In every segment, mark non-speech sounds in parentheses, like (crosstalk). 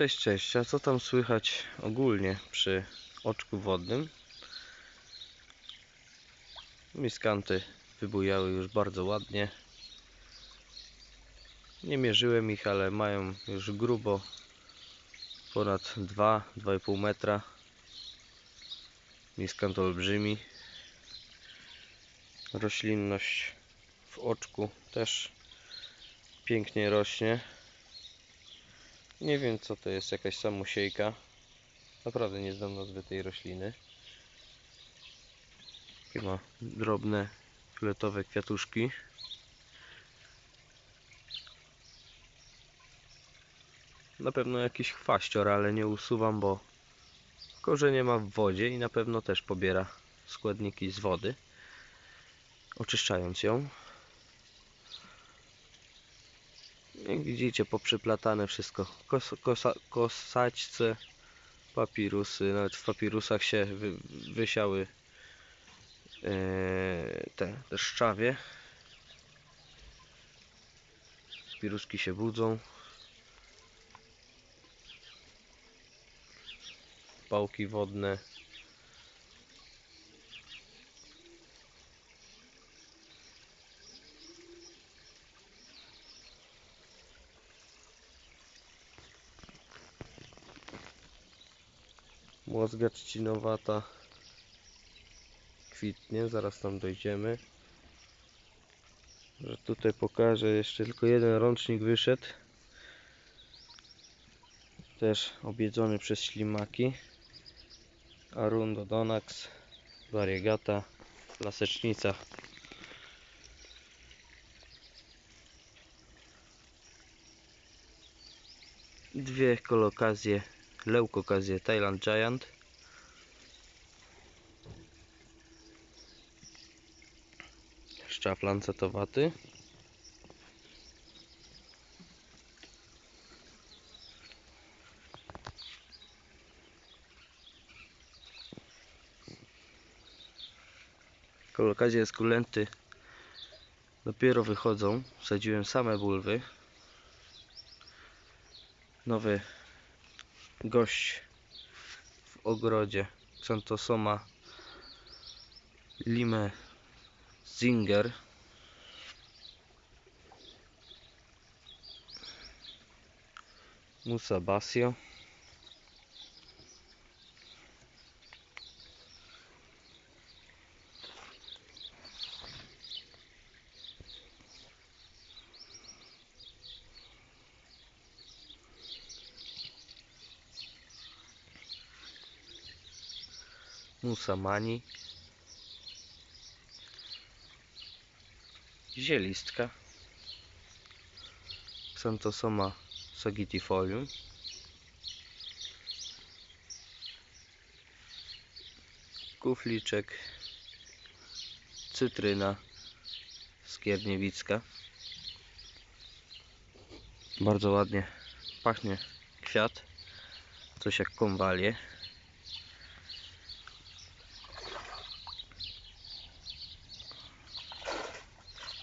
Cześć, cześć. A co tam słychać ogólnie przy oczku wodnym? Miskanty wybujały już bardzo ładnie. Nie mierzyłem ich, ale mają już grubo ponad 2-2,5 metra. Miskant olbrzymi. Roślinność w oczku też pięknie rośnie. Nie wiem co to jest, jakaś samosiejka. Naprawdę nie znam nazwy tej rośliny. Takie ma drobne, fioletowe kwiatuszki. Na pewno jakiś chwaścior, ale nie usuwam, bo korzenie ma w wodzie i na pewno też pobiera składniki z wody, oczyszczając ją. Jak widzicie, poprzyplatane wszystko. Kos, kosa, kosaćce, papirusy. Nawet w papirusach się wy, wysiały e, te, te szczawie. Się budzą. Pałki wodne. Mózga trzcinowata kwitnie, zaraz tam dojdziemy. Że tutaj pokażę, jeszcze tylko jeden rącznik wyszedł. Też objedzony przez ślimaki. Arundo Donax, Variegata, Lasecznica. Dwie kolokazje leukokazję Thailand Giant. Szczap lancetowaty. Kolokazje eskulenty dopiero wychodzą. Wsadziłem same bulwy. Nowy gość w ogrodzie Xanthosoma Lime Zinger. Musa Basio. Musamani Zielistka Xanthosoma sagitifolium Kufliczek Cytryna Skierniewicka. Bardzo ładnie pachnie kwiat Coś jak konwalie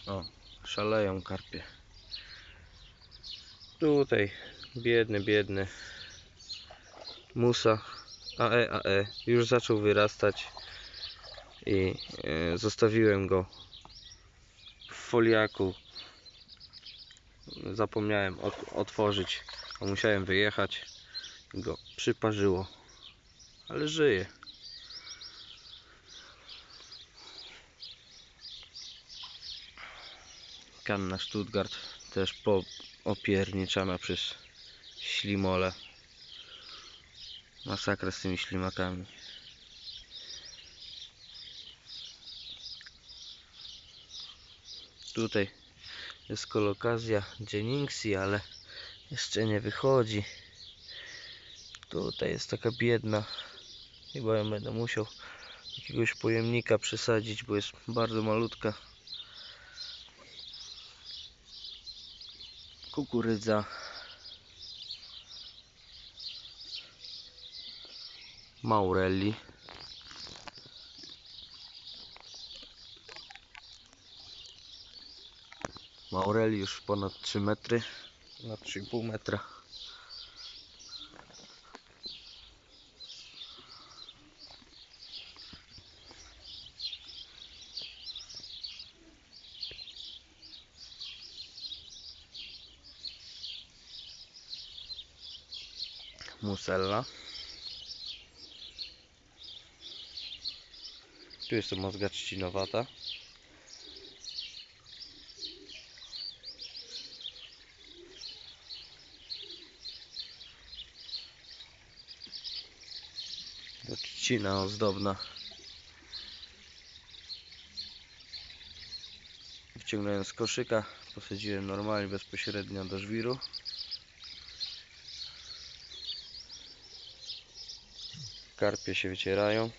O, szaleją karpie. Tutaj biedny, biedny musa AE AE już zaczął wyrastać i e, zostawiłem go w foliaku. Zapomniałem ot otworzyć, a musiałem wyjechać. Go przyparzyło, ale żyje. Kanna Stuttgart też opierniczana przez ślimole. Masakra z tymi ślimakami. Tutaj jest kolokazja Jenningsi, ale jeszcze nie wychodzi. Tutaj jest taka biedna. Chyba ją będę musiał jakiegoś pojemnika przesadzić, bo jest bardzo malutka. Kukurydza. Maurelli. Maurelli już ponad 3 metry. Na 3,5 metra musella. Tu jest to mózga trzcinowata. Trzcina ozdobna. Wciągnąłem z koszyka, posadziłem normalnie bezpośrednio do żwiru. Karpie się wycierają.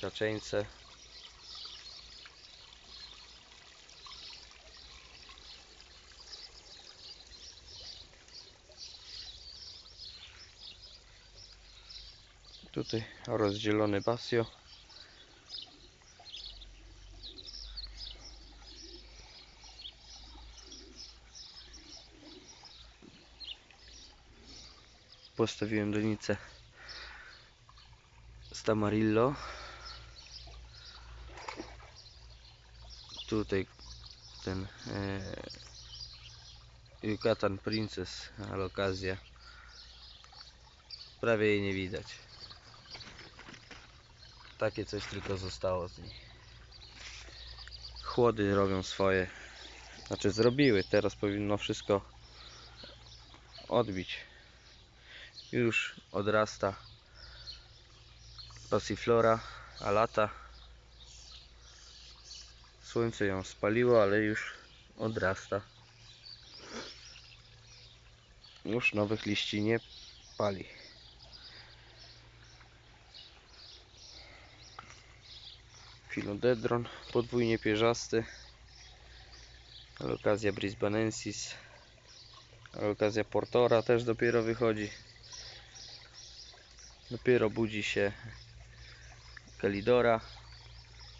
Kaczeńce. Tutaj rozdzielony pasjo. Postawiłem donicę z Tamarillo. Tutaj ten e, Yucatan Princess, ale. Prawie jej nie widać. Takie coś tylko zostało z niej. Chłody robią swoje. Znaczy zrobiły, teraz powinno wszystko odbić. Już odrasta Passiflora alata. Słońce ją spaliło, ale już odrasta. Już nowych liści nie pali. Philodendron podwójnie pierzasty. Alokazja brisbanensis. Alokazja portora też dopiero wychodzi. Dopiero budzi się Kalidora.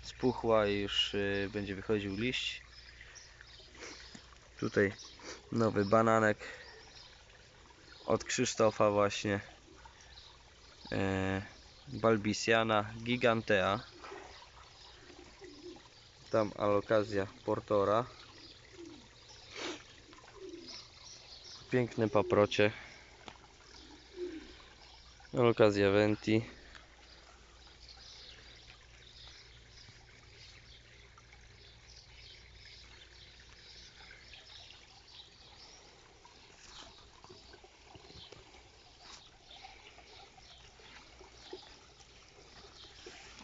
Spuchła i już y, będzie wychodził liść. Tutaj nowy bananek od Krzysztofa właśnie. E, Balbisiana gigantea. Tam alokazja portora. Piękne paprocie. Alokazja venti.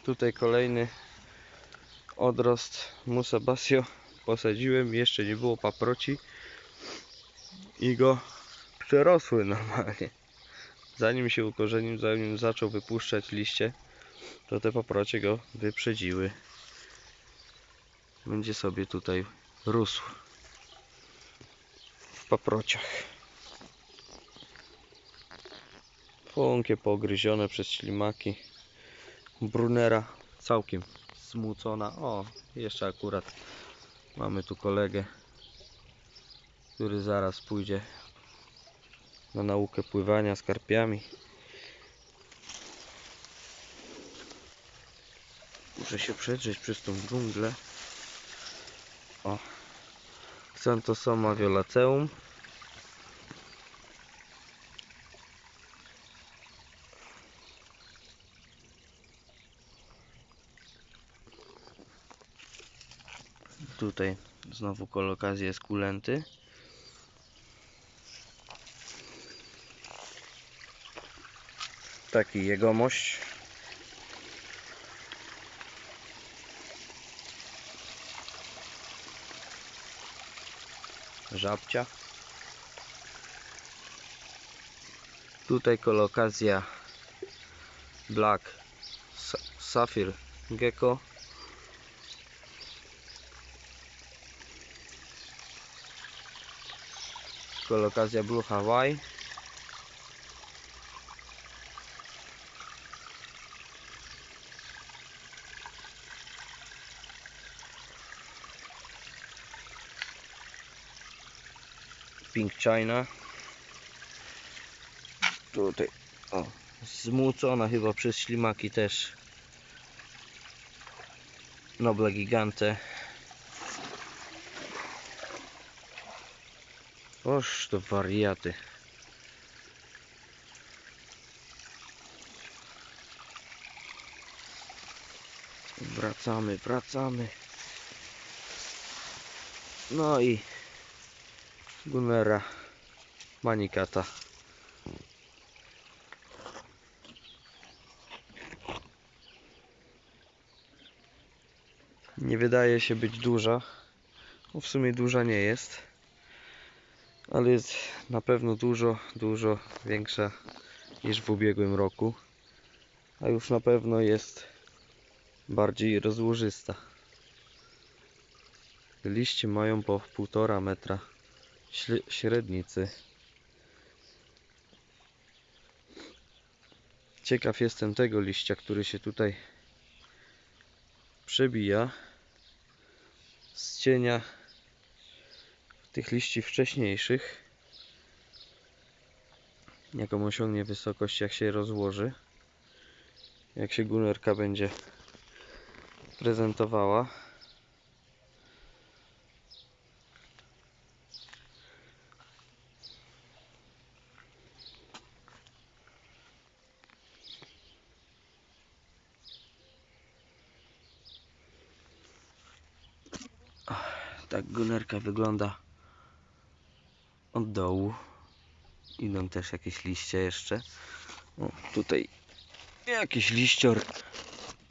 Tutaj kolejny odrost Musa Basio posadziłem, jeszcze nie było paproci i go przerosły (laughs) normalnie. Zanim się ukorzenił, zanim zaczął wypuszczać liście, to te paprocie go wyprzedziły. Będzie sobie tutaj rósł w paprociach. Funkie pogryzione przez ślimaki. Brunera całkiem smucona. O, jeszcze akurat mamy tu kolegę, który zaraz pójdzie na naukę pływania z karpiami. Muszę się przedrzeć przez tą dżunglę. O. Xanthosoma violaceum. Tutaj znowu kolokazje skulenty. Taki jegomość. Żabcia. Tutaj kolokazja Black Sa- Sapphire Gecko. Kolokazja Blue Hawaii. Pink China. Tutaj o, zmucona chyba przez ślimaki też. Noble Gigante. Oż to wariaty. Wracamy, wracamy. No i Gunnera Manikata. Nie wydaje się być duża. No w sumie duża nie jest. Ale jest na pewno dużo, dużo większa niż w ubiegłym roku. A już na pewno jest bardziej rozłożysta. Liście mają po półtora metra średnicy. Ciekaw jestem tego liścia, który się tutaj przebija z cienia tych liści wcześniejszych. Jaką osiągnie wysokość, jak się rozłoży. Jak się gunerka będzie prezentowała. Tak gunerka wygląda od dołu. Idą też jakieś liście jeszcze. O, tutaj jakiś liścior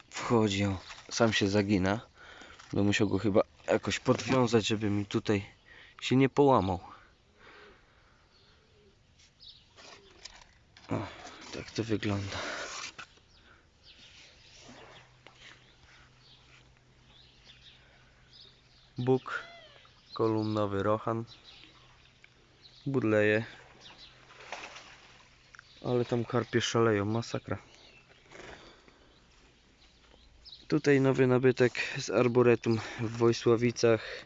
wchodzi. O, sam się zagina. Będę musiał go chyba jakoś podwiązać, żeby mi tutaj się nie połamał. O, tak to wygląda. Bóg, kolumnowy rohan, budleje, ale tam karpie szaleją, masakra. Tutaj nowy nabytek z Arboretum w Wojsławicach.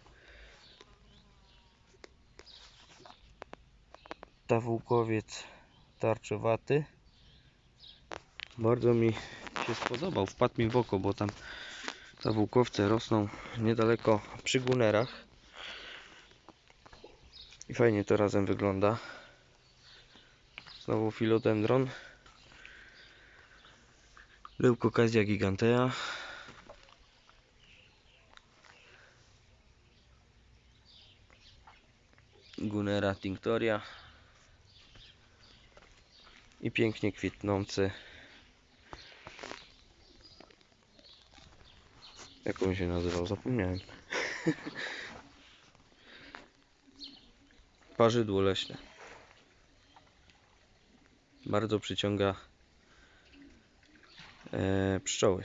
Tawłkowiec tarczowaty. Bardzo mi się spodobał, wpadł mi w oko, bo tam Tawłkowce rosną niedaleko przy gunerach. I fajnie to razem wygląda. Znowu filodendron. Leucocazia gigantea. Gunera tinctoria. I pięknie kwitnący. Jak on się nazywał? Zapomniałem. (laughs) Parzydło leśne. Bardzo przyciąga e, pszczoły.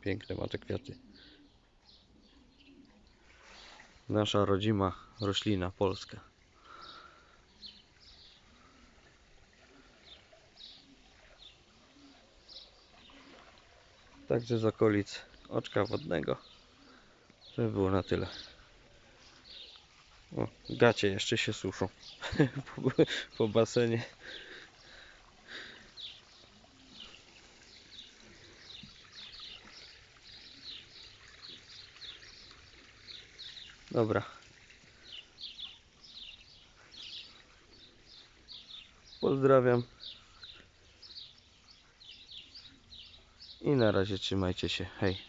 Piękne ma te kwiaty. Nasza rodzima roślina polska. Także z okolic oczka wodnego. To by było na tyle. O, gacie jeszcze się suszą (laughs) po, po basenie. Dobra. Pozdrawiam. I na razie trzymajcie się. Hej.